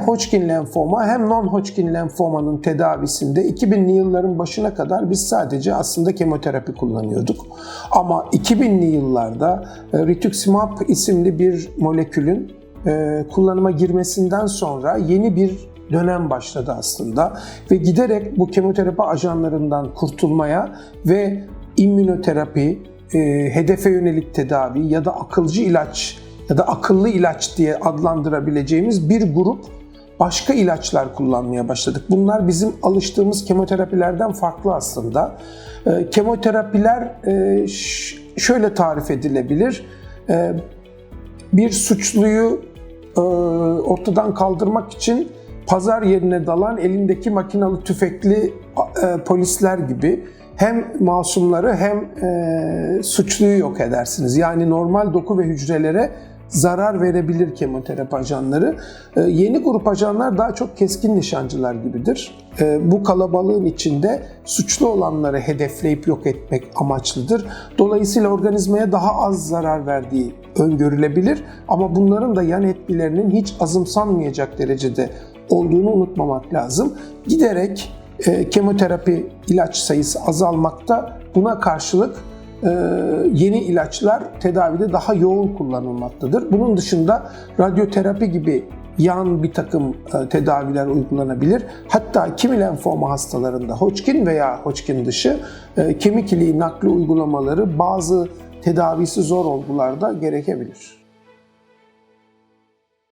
Hodgkin lenfoma hem non-Hodgkin lenfomanın tedavisinde 2000'li yılların başına kadar biz sadece aslında kemoterapi kullanıyorduk. Ama 2000'li yıllarda e, rituximab isimli bir molekülün e, kullanıma girmesinden sonra yeni bir dönem başladı aslında ve giderek bu kemoterapi ajanlarından kurtulmaya ve immünoterapi, e, hedefe yönelik tedavi ya da akılcı ilaç ya da akıllı ilaç diye adlandırabileceğimiz bir grup başka ilaçlar kullanmaya başladık. Bunlar bizim alıştığımız kemoterapilerden farklı aslında. E, kemoterapiler e, şöyle tarif edilebilir. E, bir suçluyu e, ortadan kaldırmak için pazar yerine dalan elindeki makinalı tüfekli e, polisler gibi hem masumları hem suçluyu yok edersiniz. Yani normal doku ve hücrelere zarar verebilir kemoterapi ajanları. E, yeni grup ajanlar daha çok keskin nişancılar gibidir. E, bu kalabalığın içinde suçlu olanları hedefleyip yok etmek amaçlıdır. Dolayısıyla organizmaya daha az zarar verdiği öngörülebilir ama bunların da yan etkilerinin hiç azımsanmayacak derecede olduğunu unutmamak lazım. Giderek e, kemoterapi ilaç sayısı azalmakta. Buna karşılık yeni ilaçlar tedavide daha yoğun kullanılmaktadır. Bunun dışında radyoterapi gibi yan bir takım e, tedaviler uygulanabilir. Hatta kimi lenfoma hastalarında Hodgkin veya Hodgkin dışı e, kemik iliği nakli uygulamaları bazı tedavisi zor olgularda gerekebilir.